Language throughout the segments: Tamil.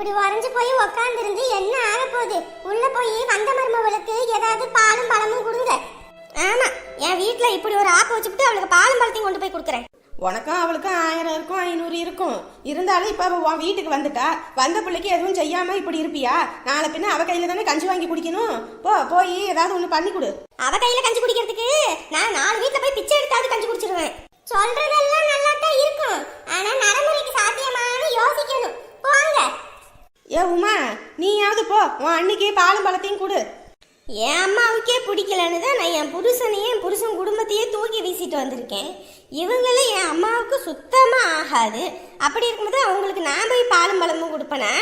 இப்படி உறைஞ்சு போய் உக்காந்துருந்து என்ன ஆக போகுது உள்ள போய் வந்த மருமவளுக்கு ஏதாவது பாலும் பழமும் கொடுங்க. ஆமா என் வீட்ல இப்படி ஒரு ஆப்பு வச்சுக்கிட்டு அவளுக்கு பாலும் பழத்தையும் கொண்டு போய் கொடுக்குறேன். உனக்கும் அவளுக்கும் ஆயிரம் இருக்கும் ஐநூறு இருக்கும். இருந்தாலும் இப்போ உன் வீட்டுக்கு வந்துட்டா. வந்த பிள்ளைக்கு எதுவும் செய்யாம இப்படி இருப்பியா? நாளை பின்ன அவ கையில தானே கஞ்சி வாங்கி குடிக்கணும். போ போய் ஏதாவது ஒன்று பண்ணி கொடு. அவ கையில கஞ்சி குடிக்கிறதுக்கு நான் நாலு வீட்ல போய் பிச்சை எடுத்தாவது கஞ்சி குடிச்சிருவேன். சொல்றதெல்லாம் நல்லா தான் இருக்கும். ஆனா நடைமுறைக்கு சாத்தியமானு யோசிக்கணும். போங்க. ஏ உமா நீயாவது போ. உன் அன்னைக்கு பாலும் பழத்தையும் கொடு. என் அம்மாவுக்கே பிடிக்கலன்னு தான் நான் என் புருஷனையும் என் புருஷன் குடும்பத்தையே தூக்கி வீசிட்டு வந்திருக்கேன். இவங்களும் என் அம்மாவுக்கு சுத்தமா ஆகாது. அப்படி இருக்கும்போது அவங்களுக்கு நான் போய் பாலும் பழமும் கொடுப்பேனா?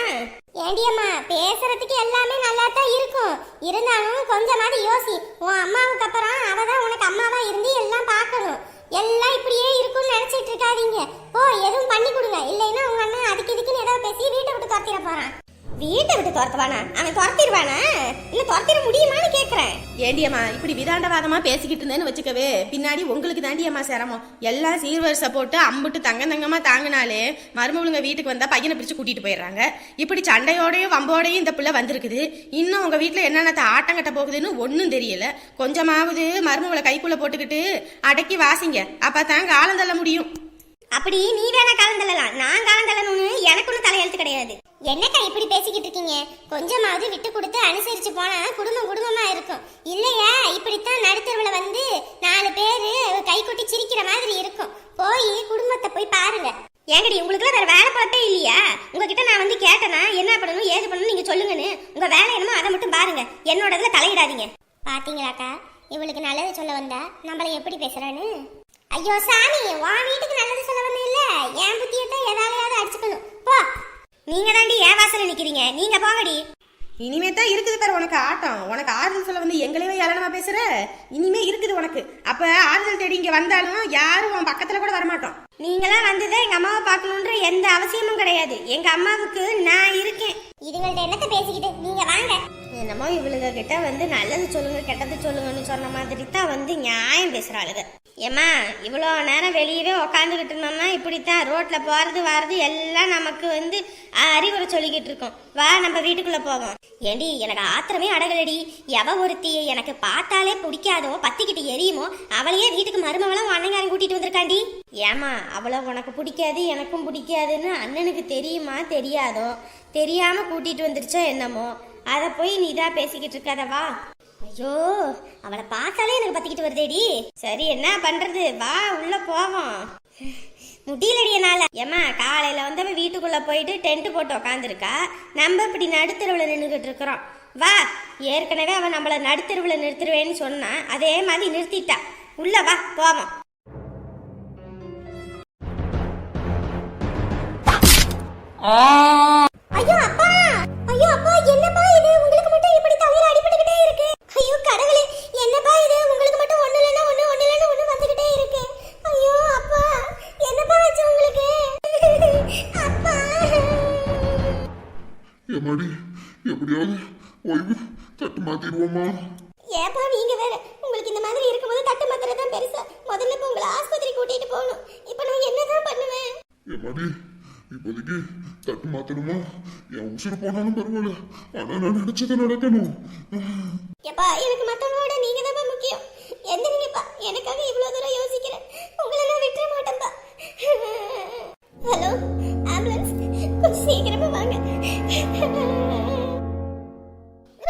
ஏண்டியம்மா பேசுறதுக்கு எல்லாமே நல்லா தான் இருக்கும். இருந்தாலும் கொஞ்சமாவது யோசி. உன் அம்மாவுக்கு அப்புறம் அவ தான் உனக்கு அம்மாவா இருந்து எல்லாம் பார்க்கணும். எல்லாம் இப்படியே இருக்கும்னு நினைச்சிட்டு இருக்காதீங்க. போ எதுவும் பண்ணி கொடுங்க. இல்லைன்னா உங்க அண்ணன் அதுக்கு இதுக்குன்னு ஏதாவது பேசி வீட்டை விட்டு துரத்திட போறான். வீட்டை விட்டு துரத்துவானா? அவன் துரத்திடுவானா? இல்ல துரத்திட முடியுமான்னு கேக்குறேன். ஏண்டியம்மா இப்படி விதாண்டவாதமா பேசிக்கிட்டு இருந்தேன்னு வச்சுக்கவே பின்னாடி உங்களுக்கு தாண்டியம்மா சிரமம். எல்லாம் சீர்வரிசை போட்டு அம்புட்டு தங்க தங்கமா தாங்கினாலே மருமகளுங்க வீட்டுக்கு வந்தா பையனை பிடிச்சு கூட்டிட்டு போயிடுறாங்க. இப்படி சண்டையோடையும் வம்போடையும் இந்த பிள்ளை வந்திருக்குது. இன்னும் உங்க வீட்டுல என்னென்ன ஆட்டம் கட்ட போகுதுன்னு ஒன்றும் தெரியல. கொஞ்சமாவது மருமகளை கைக்குள்ள போட்டுக்கிட்டு அடக்கி வாசிங்க. அப்பதான் காலம் தள்ள முடியும். அப்படி நீ வேணா காலந்தள்ளலாம் நான் காலந்தள்ளணும்னு எனக்கு ஒன்றும் தலையெழுத்து கிடையாது. என்னக்கா இப்படி பேசிக்கிட்டு இருக்கீங்க? கொஞ்சமாவது விட்டு கொடுத்து அனுசரிச்சு போனா குடும்பம் குடும்பமா இருக்கும். இல்லையா? இப்படித்தான் நடுத்தருவுல வந்து நாலு பேரு கை கொட்டி சிரிக்கிற மாதிரி இருக்கும். போய் குடும்பத்தை போய் பாருங்க. ஏங்கடி உங்களுக்குலாம் வேற வேலை பார்த்தே இல்லையா? உங்ககிட்ட நான் வந்து கேட்டேனா என்ன பண்ணணும் ஏது பண்ணணும் நீங்க சொல்லுங்கன்னு. உங்க வேலை என்னமோ அதை மட்டும் பாருங்க. என்னோடதுல தலையிடாதீங்க. பாத்தீங்களாக்கா? இவளுக்கு நல்லது சொல்ல வந்தா நம்மள எப்படி பேசுறான்னு? ஐயோ சாமி உன் வீட்டுக்கு நல்லது சொல்ல வந்தேன் இல்ல என் புத்தியத்தான் எதாலையாவது அடிச்சுக்கணும். போ. நீங்க தாண்டி ஏன் வாசல்ல நிக்கிறீங்க? நீங்க போங்கடி. இனிமே தான் இருக்குது பாரு உனக்கு ஆட்டம். உனக்கு ஆறுதல் சொல்ல வந்து எங்களையே ஏளனமா பேசுற? இனிமே இருக்குது உனக்கு. அப்ப ஆறுதல் தேடி இங்க வந்தாலும் யாரும் உன் பக்கத்துல கூட வரமாட்டோம். நீங்களாம் வந்ததே எங்க அம்மாவை பார்க்கணுன்ற எந்த அவசியமும் கிடையாது. எங்க அம்மாவுக்கு நான் இருக்கேன். இதுங்கள்ட்ட என்னத்த பேசிக்கிட்டு? நீங்க வாங்க. என்னமோ இவளுங்க கிட்ட வந்து நல்லது சொல்லுங்க கெட்டது சொல்லுங்கன்னு சொன்ன மாதிரி தான் வந்து நியாயம் பேசுறாளுங்க. ஏம்மா இவ்வளோ நேரம் வெளியவே உக்காந்துக்கிட்டு இருந்தோம்னா இப்படித்தான். ரோட்டில் போகிறது வர்றது எல்லாம் நமக்கு வந்து அறிவுரை சொல்லிக்கிட்டு இருக்கோம். வா நம்ம வீட்டுக்குள்ளே போவோம். ஏண்டி எனக்கு ஆத்திரமே அடகலடி எவ ஒருத்தி எனக்கு பார்த்தாலே பிடிக்காதோ பத்திக்கிட்டு எரியுமோ அவளையே வீட்டுக்கு மருமவளும் அண்ணங்காரன் கூட்டிட்டு வந்திருக்காண்டி. ஏமா அவளை உனக்கு பிடிக்காது எனக்கும் பிடிக்காதுன்னு அண்ணனுக்கு தெரியுமா தெரியாதோ? தெரியாமல் கூட்டிகிட்டு வந்துருச்சோ என்னமோ? அதை போய் நீ தான் பேசிக்கிட்டு இருக்காத வா. ஐயோ அவளை பார்த்தாலே எனக்கு பத்திக்கிட்டு வருதேடி. சரி என்ன பண்றது? வா உள்ள போவோம். முடியலடி என்னால. ஏமா காலையில வந்தவ வீட்டுக்குள்ள போயிட்டு டென்ட் போட்டு உக்காந்துருக்கா. நம்ம இப்படி நடுத்தருவுல நின்றுகிட்டு இருக்கிறோம். வா ஏற்கனவே அவன் நம்மள நடுத்தருவுல நிறுத்துருவேன்னு சொன்னான் அதே மாதிரி நிறுத்திட்டா. உள்ள வா போவோம். ஆ. எம்மாடி எப்படியாவது ஓய்வு தட்டு மாத்திடுவோமா ஏப்பா நீங்க வேற? உங்களுக்கு இந்த மாதிரி இருக்கும்போது தட்டு மாத்திரம் தான் பெருசா. முதல்ல இப்ப உங்களை ஆஸ்பத்திரி கூட்டிட்டு போகணும். இப்ப நான் என்னதான் பண்ணுவேன்? எம்மாடி இப்போதைக்கு தட்டு மாத்தணுமா? என் உசுறு போனாலும் பரவாயில்ல. ஆனா நான் நினைச்சது நடக்கணும். ஏப்பா எனக்கு மத்தவங்களோட நீங்க தான் முக்கியம் எந்திரிங்கப்பா எனக்காக இவ்வளவு தூரம் யோசிக்கிறேன் உங்களை நான் விட்டுற மாட்டேன்ப்பா ஹலோ ஆம்புலன்ஸ் கொஞ்சம் சீக்கிரமா வாங்க.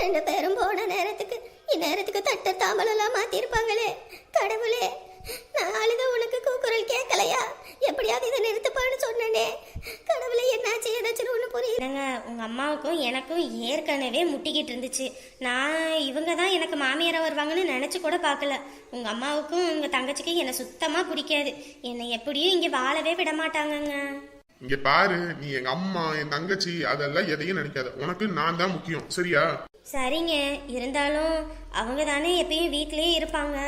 ரெண்டு பேரும் போன நேரத்துக்கு இந்நேரத்துக்கு தட்ட தாமலாம் மாத்திருப்பாங்களே கடவுளே நான் அழுத உனக்கு கூக்குரல் கேட்கலையா? எப்படியாவது இதை நிறுத்துப்பான்னு சொன்னனே. கடவுளே என்னாச்சு? ஏதாச்சும் ஒண்ணு புரியல உங்கள் உங்க அம்மாவுக்கும் எனக்கும் ஏற்கனவே முட்டிக்கிட்டு இருந்துச்சு. நான் இவங்க தான் எனக்கு மாமியாரா வருவாங்கன்னு நினைச்சு கூட பார்க்கல. உங்க அம்மாவுக்கும் உங்க தங்கச்சிக்கும் என்னை சுத்தமா பிடிக்காது. என்னை எப்படியும் இங்க வாழவே விட மாட்டாங்கங்க இங்க பாரு நீ எங்க அம்மா என் தங்கச்சி அதெல்லாம் எதையும் நினைக்காத. உனக்கு நான் தான் முக்கியம். சரியா? சரிங்க. இருந்தாலும் அவங்க தானே எப்பயும் வீட்லயே இருப்பாங்க.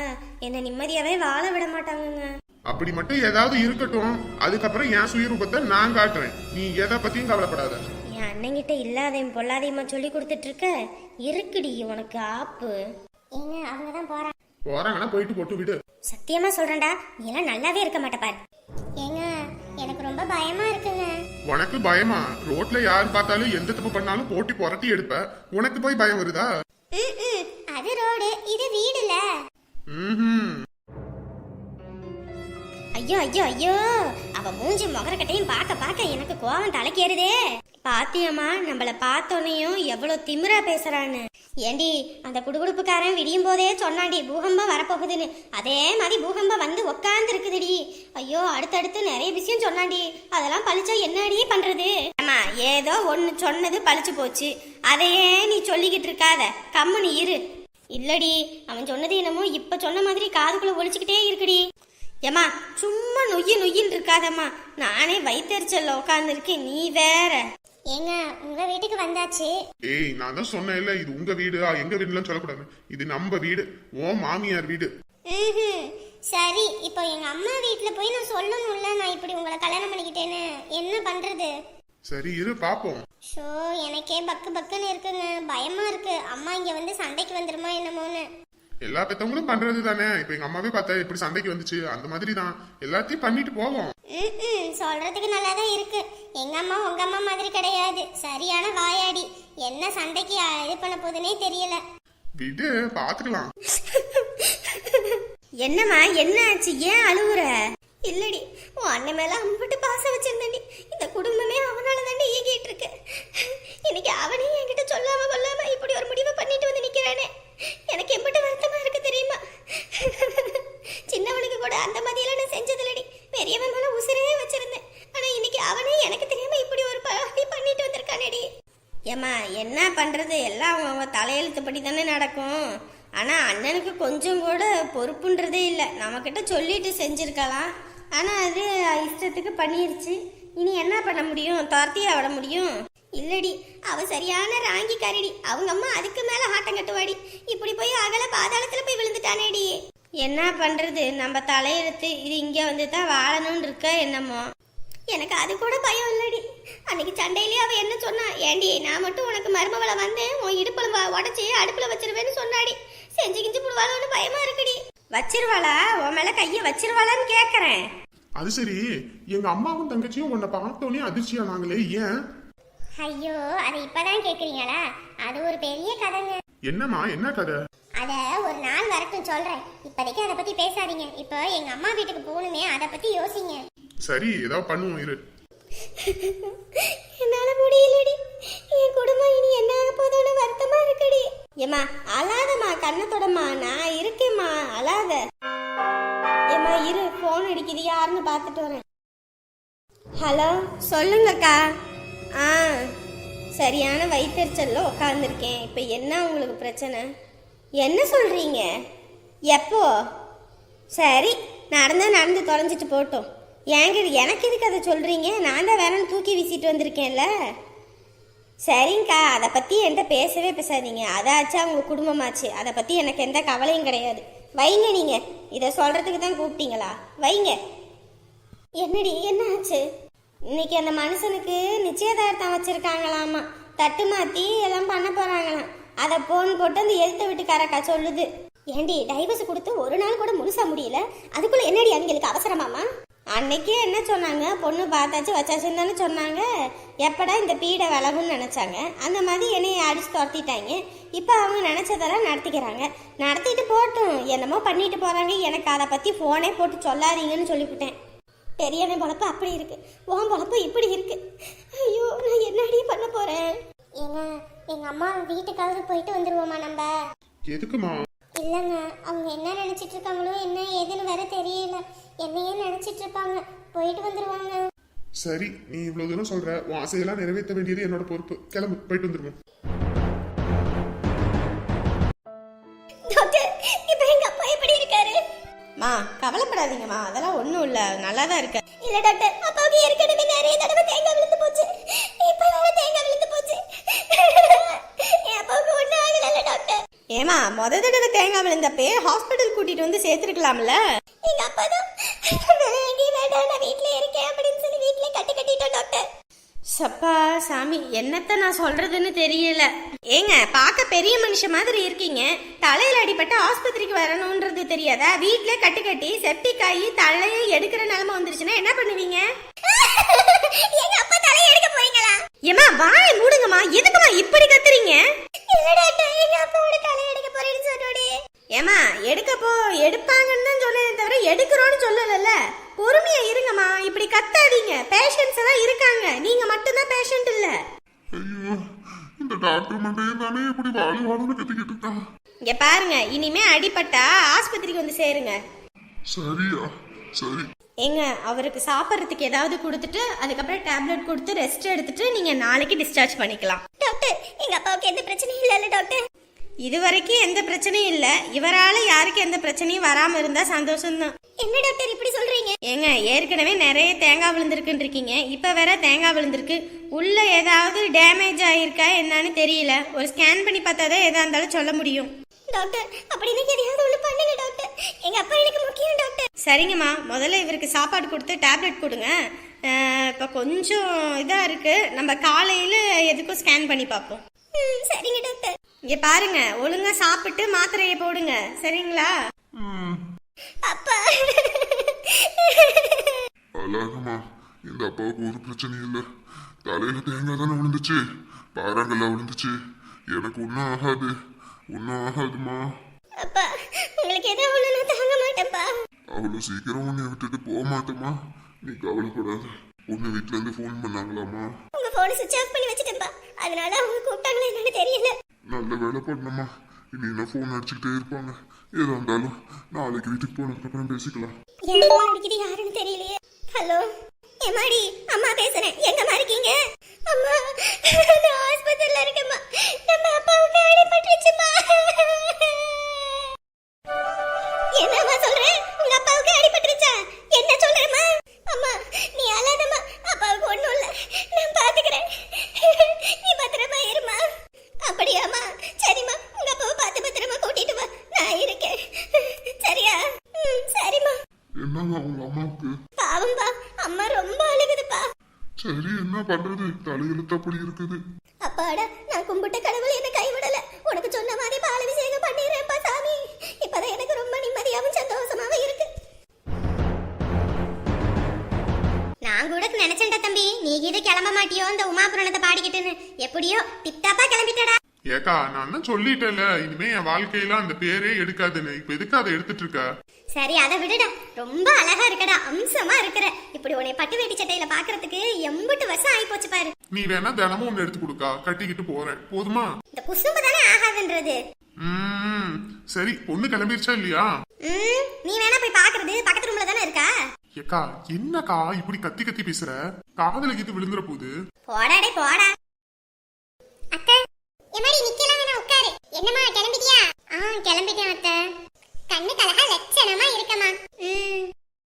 என்னை நிம்மதியாவே வாழ விட மாட்டாங்கங்க. அப்படி மட்டும் ஏதாவது இருக்கட்டும். அதுக்கப்புறம் என் சுயரூபத்தை நான் காட்டுறேன். நீ எதை பத்தியும் கவலைப்படாத. என் அண்ணங்கிட்ட இல்லாதையும் பொல்லாதையுமா சொல்லி கொடுத்துட்டு இருக்க இருக்குடி உனக்கு ஆப்பு. ஏங்க அவங்க தான் போறாங்க போறாங்கன்னா போயிட்டு போட்டு விடு. சத்தியமா சொல்றேன்டா. நீ எல்லாம் நல்லாவே இருக்க மாட்ட பாரு. எனக்கு ரொம்ப பயமா இருக்குங்க. உனக்கு பயமா? ரோட்ல யார் பார்த்தாலும் எந்த தப்பு பண்ணாலும் போட்டி புரட்டி எடுப்ப. உனக்கு போய் பயம் வருதா? ம், ம், அது ரோடு. இது வீடுல. ம்ஹும். ஐயோ ஐயோ ஐயோ. அவ மூஞ்சி முகரக்கட்டையும் பார்க்க பார்க்க எனக்கு கோவம் தலைக்கேறுதே. பாத்தியம்மா நம்மள பார்த்தோன்னையும் எவ்வளோ திமிரா பேசுறான்னு. ஏண்டி அந்த குடுகுடுப்புக்காரன் விடியும் போதே சொன்னாண்டி பூகம்பம் வரப்போகுதுன்னு. அதே மாதிரி பூகம்பம் வந்து உக்காந்து இருக்குதுடி ஐயோ அடுத்தடுத்து நிறைய விஷயம் சொன்னாண்டி அதெல்லாம் பழிச்சா என்னடி பண்றது? ஆமா ஏதோ ஒன்னு சொன்னது பழிச்சு போச்சு. அதையே நீ சொல்லிக்கிட்டு இருக்காத. கம்முனு இரு. இல்லடி அவன் சொன்னது என்னமோ இப்ப சொன்ன மாதிரி காதுக்குள்ள ஒழிச்சுக்கிட்டே இருக்குடி. ஏம்மா சும்மா நொய்யு நொய்யின்னு இருக்காதம்மா. நானே வயிற்றுச்சல்ல உட்காந்துருக்கேன் நீ வேற. ஏங்க உங்க வீட்டுக்கு வந்தாச்சு. ஏய் நான் தான் சொன்னேன்ல இது உங்க வீடு எங்க வீடுலாம் சொல்லக்கூடாது. இது நம்ம வீடு ஓ மாமியார் வீடு. சரி இப்போ எங்க அம்மா வீட்ல போய் நான் சொல்லணும்ல நான் இப்படி உங்களை கல்யாணம் பண்ணிக்கிட்டேன்னு. என்ன பண்றது? சரி இரு பாப்போம். ஷோ எனக்கே பக்கு பக்குன்னு இருக்குங்க. பயமா இருக்கு. அம்மா இங்க வந்து சண்டைக்கு வந்துருமா என்னமோன்னு. எல்லா பெத்தவங்களும் பண்றது தானே இப்ப எங்க அம்மாவே பார்த்தா இப்படி சண்டைக்கு வந்துச்சு? அந்த மாதிரி தான் எல்லாத்தையும் பண்ணிட்டு போவோம். ம் சொல்றதுக்கு நல்லா தான் இருக்கு. எங்க அம்மா உங்க அம்மா மாதிரி கிடையாது. சரியான வாயாடி. என்ன சண்டைக்கு இது பண்ண போகுதுன்னே தெரியல. விடு பாத்துக்கலாம். என்னம்மா என்ன ஆச்சு? ஏன் அழுவுற? இல்லடி உன் அண்ணன் மேல அம்பிட்டு பாசம் வச்சிருந்தேன்டி. இந்த குடும்பமே அவனால தாண்டி இயங்கிட்டு இருக்கு இன்னைக்கு அவனே என்கிட்ட சொல்லாம கொள்ளாம இப்படி ஒரு முடிவை பண்ணிட்டு வந்து நிக்கிறானே. எனக்கு எம்பிட்டு வருத்தமா இருக்கு தெரியுமா? சின்னவனுக்கு கூட அந்த மாதிரியெல்லாம் நான் செஞ்சதில்லடி. பெரியவன் மேல உசுரே வச்சிருந்தேன். ஆனா இன்னைக்கு அவனே எனக்கு தெரியாம இப்படி ஒரு பழகி பண்ணிட்டு வந்திருக்கானடி. ஏம்மா என்ன பண்றது? எல்லாம் அவங்க அவங்க தலையெழுத்துப்படி தானே நடக்கும். ஆனா அண்ணனுக்கு கொஞ்சம் கூட பொறுப்புன்றதே இல்லை. நம்மக்கிட்ட சொல்லிட்டு செஞ்சிருக்கலாம். ஆனா அது இஷ்டத்துக்கு பண்ணிருச்சு. இனி என்ன பண்ண முடியும்? துரத்தி விட முடியும்? இல்லடி அவ சரியான ராங்கி கரடி அவங்க அம்மா அதுக்கு மேல ஆட்டம் கட்டுவாடி. இப்படி போய் அகல பாதாளத்துல போய் விழுந்துட்டானேடி. என்ன பண்றது? நம்ம தலையெழுத்து இது இங்க வந்து தான் வாழணும்னு இருக்க என்னமோ. எனக்கு அது கூட பயம் இல்லடி. அன்னைக்கு சண்டையிலேயே அவ என்ன சொன்னா? ஏண்டி நான் மட்டும் உனக்கு மருமவளை வந்தேன். உன் இடுப்புல உடைச்சி அடுப்புல வச்சிருவேன்னு சொன்னாடி. செஞ்சு கிஞ்சு புடுவாளோன்னு பயமா இருக்குடி. வச்சிருவாளா? உன் மேல கைய வச்சிருவாளான்னு கேக்குறேன். அது சரி. எங்க அம்மாவும் தங்கச்சியும் உன்னை பார்த்தோன்னே அதிர்ச்சியானாங்களே ஏன்? ஐயோ அதை இப்பதான் கேக்குறீங்களா? அது ஒரு பெரிய கதைங்க. என்னம்மா என்ன கதை? அத ஒரு நாள் வரட்டும் சொல்றேன். இப்போதைக்கு அதை பத்தி பேசாதீங்க. இப்போ எங்க அம்மா வீட்டுக்கு போகணுமே அதை பத்தி யோசிங்க. சரி ஏதாவது பண்ணுவோம் இரு. என்னால முடியலடி. என் குடும்பம் இனி என்ன ஆக போதோன்னு வருத்தமா இருக்குடி. ஏமா அழாதம்மா கண்ணத்தோடம்மா. நான் இருக்கேம்மா அழாத. ஏம்மா இரு ஃபோன் அடிக்குது யாருன்னு பார்த்துட்டு வரேன். ஹலோ சொல்லுங்கக்கா. ஆ. சரியான வயிற்றுச்சல்ல உட்காந்துருக்கேன் இப்போ என்ன உங்களுக்கு பிரச்சனை? என்ன சொல்கிறீங்க எப்போ? சரி நடந்தால் நடந்து தொலைஞ்சிட்டு போட்டோம் ஏங்க எனக்கு எதுக்கு அதை சொல்கிறீங்க நான் தான் வேறன்னு தூக்கி வீசிட்டு வந்திருக்கேன்ல. சரிங்கக்கா அதை பற்றி என்கிட்ட பேசவே பேசாதீங்க. அதாச்சா அவங்க குடும்பமாச்சு. அதை பற்றி எனக்கு எந்த கவலையும் கிடையாது. வைங்க நீங்கள் இதை சொல்கிறதுக்கு தான் கூப்பிட்டீங்களா? வைங்க. என்னடி என்ன ஆச்சு? இன்னைக்கு அந்த மனுஷனுக்கு நிச்சயதார்த்தம் வச்சிருக்காங்களாமா. தட்டு மாத்தி எல்லாம் பண்ண போறாங்களாம். அதை போன் போட்டு அந்த எழுத்த வீட்டுக்காரக்கா சொல்லுது. ஏண்டி டைவர்ஸ் கொடுத்து ஒரு நாள் கூட முழுசா முடியல? அதுக்குள்ள என்னடி அவங்களுக்கு அவசரமாமா அன்னைக்கே என்ன சொன்னாங்க? பொண்ணு பார்த்தாச்சு வச்சாச்சுன்னு தானே சொன்னாங்க. எப்படா இந்த பீடை விலகும்னு நினைச்சாங்க. அந்த மாதிரி என்னைய அடிச்சு துரத்திட்டாங்க. இப்போ அவங்க நினைச்சதெல்லாம் நடத்திக்கிறாங்க. நடத்திட்டு போட்டும். என்னமோ பண்ணிட்டு போறாங்க. எனக்கு அதை பத்தி போனே போட்டு சொல்லாதீங்கன்னு சொல்லிவிட்டேன். பெரியவன் பொழப்பு அப்படி இருக்கு. உன் பொழப்பு இப்படி இருக்கு. ஐயோ நான் என்னடி பண்ண போறேன்? ஏங்க எங்க அம்மா வீட்டுக்காவது போயிட்டு வந்துருவோமா நம்ம? எதுக்குமா? இல்லைங்க அவங்க என்ன நினைச்சிட்டு இருக்காங்களோ என்ன ஏதுன்னு வேற தெரியல. என்னையே நினைச்சிட்டு இருப்பாங்க. போயிட்டு வந்துருவாங்க. சரி நீ இவ்வளவு தூரம் சொல்ற உன் ஆசையெல்லாம் நிறைவேற்ற வேண்டியது என்னோட பொறுப்பு. கிளம்பு போயிட்டு வந்துருவோம். மா கவலைப்படாதீங்கம்மா. அதெல்லாம் ஒன்றும் இல்லை. நல்லா தான் இருக்க இல்ல டாக்டர். அப்பாவுக்கு ஏற்கனவே நிறைய தடவை தேங்காய் விழுந்து போச்சு. இப்போ வேற தேங்காய் விழுந்து போச்சு. என் அப்பாவுக்கு ஒன்றும் ஆகல டாக்டர். ஏமா முத தடவை தேங்காய் விழுந்தப்பே ஹாஸ்பிட்டல் கூட்டிட்டு வந்து சேர்த்துருக்கலாம்ல? எங்க அப்பா தான். எங்கேயும் வேண்டாம். நான் வீட்லயே இருக்கேன் அப்படின்னு சொல்லி வீட்லயே கட்டி கட்டிட்டோம் டாக்டர். சப்பா சாமி என்னத்த நான் சொல்றதுன்னு தெரியல. ஏங்க பார்க்க பெரிய மனுஷன் மாதிரி இருக்கீங்க. தலையில அடிபட்டு ஆஸ்பத்திரிக்கு வரணும்ன்றது தெரியாதா? வீட்லயே கட்டி கட்டி செப்டிக் ஆகி தலையை எடுக்கிற நிலைமை வந்துருச்சுன்னா என்ன பண்ணுவீங்க? எங்க அப்பா தலையை எடுக்க போறீங்களா? ஏமா வாய் மூடுங்கம்மா. எதுக்குமா இப்படி கத்துறீங்க? எங்க அப்பாவோட தலையை எடுக்க போறேன்னு சொன்னோடி. ஏமா எடுக்க போ எடுப்பாங்கன்னு தான் சொன்னேன் தவிர எடுக்கிறோன்னு சொல்லலல்ல. பொறுமையா இருங்கம்மா. இப்படி கத்தாதீங்க. பேஷண்ட்ஸ் எல்லாம் இருக்காங்க நீங்க மட்டும்தான் பேஷண்ட் இல்ல ஐயோ இந்த டாக்டர் மண்டையும் தானே இப்படி வாழு வாழுன்னு கத்திக்கிட்டு இருக்கான் இங்க பாருங்க இனிமே அடிபட்டா ஆஸ்பத்திரிக்கு வந்து சேருங்க. சரியா சரி. ஏங்க அவருக்கு சாப்பிட்றதுக்கு ஏதாவது கொடுத்துட்டு அதுக்கப்புறம் டேப்லெட் கொடுத்து ரெஸ்ட் எடுத்துட்டு நீங்க நாளைக்கு டிஸ்சார்ஜ் பண்ணிக்கலாம். டாக்டர் எங்க அப்பாவுக்கு எந்த பிரச்சனையும் இல்ல டாக்டர் இது வரைக்கும் எந்த பிரச்சனையும் இல்ல. இவரால யாருக்கு எந்த பிரச்சனையும் வராம இருந்தா சந்தோஷம்தான். என்ன டாக்டர் இப்படி சொல்றீங்க? ஏங்க ஏற்கனவே நிறைய தேங்காய் விழுந்திருக்குன்னு இருக்கீங்க இப்ப வேற தேங்காய் விழுந்திருக்கு. உள்ள ஏதாவது டேமேஜ் ஆயிருக்கா என்னன்னு தெரியல. ஒரு ஸ்கேன் பண்ணி பார்த்தாதான் எதா இருந்தாலும் சொல்ல முடியும். டாக்டர் அப்படின்னு எதையாவது ஒண்ணு பண்ணுங்க டாக்டர். எங்க அப்பா எனக்கு முக்கியம் டாக்டர். சரிங்கம்மா. முதல்ல இவருக்கு சாப்பாடு கொடுத்து டேப்லெட் கொடுங்க. இப்போ கொஞ்சம் இதாக இருக்கு. நம்ம காலையில் எதுக்கும் ஸ்கேன் பண்ணி பார்ப்போம். சரிங்க டாக்டர். இங்கே பாருங்க ஒழுங்கா சாப்பிட்டு மாத்திரையை போடுங்க. சரிங்களா? ம், அப்பா. அழகம்மா இந்த அப்பாவுக்கு ஒரு பிரச்சனையும் இல்ல. தலையில தேங்காய் தானே விழுந்துச்சு. பாறாங்கல்ல விழுந்துச்சு. எனக்கு ஒன்றும் ஆகாது. ஒன்றும் ஆகாதுமா அப்பா உங்களுக்கு எதாவது ஒண்ணு நான் தாங்க மாட்டேன்ப்பா. அவ்வளோ சீக்கிரம் உன்னை விட்டுட்டு போக மாட்டேம்மா. நீ கவலைப்படாத. உன்னை வீட்ல இருந்து ஃபோன் பண்ணாங்களாமா உங்க போனை சுவிட்ச் ஆஃப் பண்ணி வச்சிட்டேன்ப்பா. அதனால அவங்க கூப்பிட்டாங்களா என்னன்னு தெரியல. நல்ல வேலை பண்ணம்மா இனி என்ன ஃபோன் அடிச்சுக்கிட்டே இருப்பாங்க. ஏதா இருந்தாலும் நாளைக்கு வீட்டுக்கு போனதுக்கப்புறம் பேசிக்கலாம். என் phone அடிக்குது யாருன்னு தெரியலையே. ஹலோ எம்மாடி அம்மா பேசுறேன். எங்கம்மா இருக்கீங்க? அம்மா சரி என்ன பண்றது? தலையெழுத்து அப்படி இருக்குது. அப்பாடா நான் கும்பிட்ட கடவுள் என்ன கைவிடல. உனக்கு சொன்ன மாதிரி பாலாபிஷேகம் பண்ணிடுறேன்ப்பா சாமி இப்பதான் எனக்கு ரொம்ப நிம்மதியாவும் சந்தோஷமாவும் இருக்கு. நான் கூட நினைச்சேன்டா தம்பி நீ இது கிளம்ப மாட்டியோ இந்த உமா புராணத்தை பாடிக்கிட்டுன்னு. எப்படியோ டிப்டாப்பா கிளம்பிட்டடா. ஏக்கா நான் தான் சொல்லிட்டேன்ல இனிமே என் வாழ்க்கையில அந்த பேரே எடுக்காதுன்னு. இப்ப எதுக்கு அதை எடுத்துட்டு இருக்க? சரி அதை விடுடா. ரொம்ப அழகா இருக்கடா. அம்சமா இருக்கிற. இப்படி உன்னை பட்டு வேட்டி சட்டையில பாக்குறதுக்கு எண்பது வருஷம் ஆகி போச்சு பாரு. நீ வேணா தினமும் ஒன்று எடுத்து கொடுக்கா. கட்டிக்கிட்டு போறேன். போதுமா? இந்த குசும்பு தானே ஆகாதுன்றது. ம் சரி பொண்ணு கிளம்பிருச்சா இல்லையா? ம் நீ வேணா போய் பாக்குறது. பக்கத்து ரூம்ல தானே இருக்கா? ஏக்கா என்னக்கா இப்படி கத்தி கத்தி பேசுற? காதல கீத்து விழுந்துற போகுது போடாடே போடா. அத்தை எம்மாடி நிக்கலாம் வேணா உட்காரு. என்னம்மா கிளம்பிட்டியா? ஆ கிளம்பிட்டேன் அத்தை. கண்ணு கலகா லட்சணமா இருக்கமா ம்.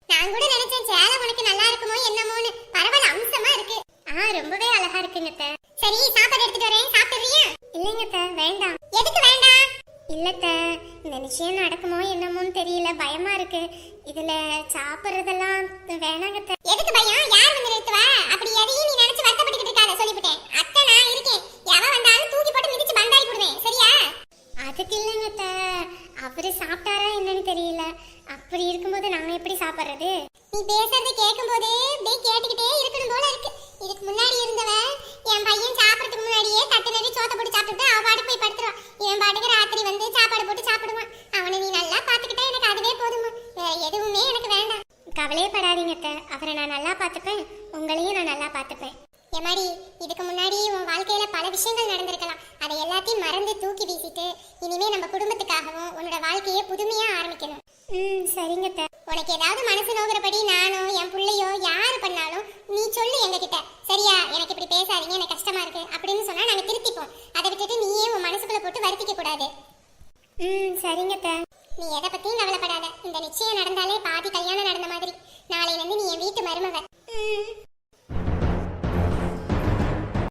நான் கூட நினைச்சேன் சேலை உனக்கு நல்லா இருக்குமோ என்னமோன்னு. பரவாயில்ல அம்சமா இருக்கு. ஆ ரொம்பவே அழகா இருக்குங்க அத்தை. சரி சாப்பாடு எடுத்துட்டு வரேன். சாப்பிடுறியா இல்லைங்க அத்தை வேண்டாம். எதுக்கு வேண்டாம்? இல்லத்த இந்த விஷயம் நடக்குமோ என்னமோன்னு தெரியல. பயமா இருக்கு. இதுல சாப்பிடுறதெல்லாம் வேணாங்க எதுக்கு பயம் யார் வந்து நிறுத்துவா அப்படி எதையும் நீ நினைச்சு வருத்தப்பட்டுக்கிட்டு இருக்காத சொல்லிவிட்டேன் அத்தை நான் இருக்கேன் எவ வந்தாலும் தூக்கி போட்டு மிதிச்சு பந்தாடி போடுவேன் சரியா அதுக்கு இல்லைங்க அத்தை அவரு சாப்பிட்டாரா என்னன்னு தெரியல. அப்படி இருக்கும்போது நான் எப்படி சாப்பிடுறது? நீ பேசுறது கேட்கும் போதே அப்படியே கேட்டுக்கிட்டே இருக்கணும் போல இருக்கு. இதுக்கு முன்னாடி இருந்தவ என் பையன் சாப்பிடறதுக்கு முன்னாடியே தட்டு நிறைய சோத்த போட்டு சாப்பிட்டுட்டு அவ பாட்டு போய் படுத்துருவான். இவன் பாட்டுக்கு ராத்திரி வந்து சாப்பாடு போட்டு சாப்பிடுவான். அவனை நீ நல்லா பாத்துக்கிட்டா எனக்கு அதுவே போதுமா? வேற எதுவுமே எனக்கு வேண்டாம். கவலையே படாதீங்க அவரை நான் நல்லா பார்த்துப்பேன். உங்களையும் நான் நல்லா பார்த்துப்பேன். எமாடி இதுக்கு முன்னாடி உன் வாழ்க்கையில பல விஷயங்கள் நடந்திருக்கலாம். அதை எல்லாத்தையும் மறந்து தூக்கி வீசிட்டு இனிமே நம்ம குடும்பத்துக்காகவும் உன்னோட வாழ்க்கையை புதுமையா ஆரம்பிக்கணும். ம் சரிங்க. உனக்கு ஏதாவது மனசு நோகிறபடி நானோ என் பிள்ளையோ யாரு பண்ணாலும் நீ சொல்லு எங்ககிட்ட. சரியா? எனக்கு இப்படி பேசாதீங்க எனக்கு கஷ்டமா இருக்கு அப்படின்னு சொன்னா நாங்க திருத்திப்போம். அதை விட்டுட்டு நீயே உன் மனசுக்குள்ள போட்டு வருத்திக்க கூடாது. ம் சரிங்க. நீ எதை பத்தியும் கவலைப்படாத. இந்த நிச்சயம் நடந்தாலே பாதி கல்யாணம் நடந்த மாதிரி. நாளையில இருந்து நீ என் வீட்டு மருமக ம்.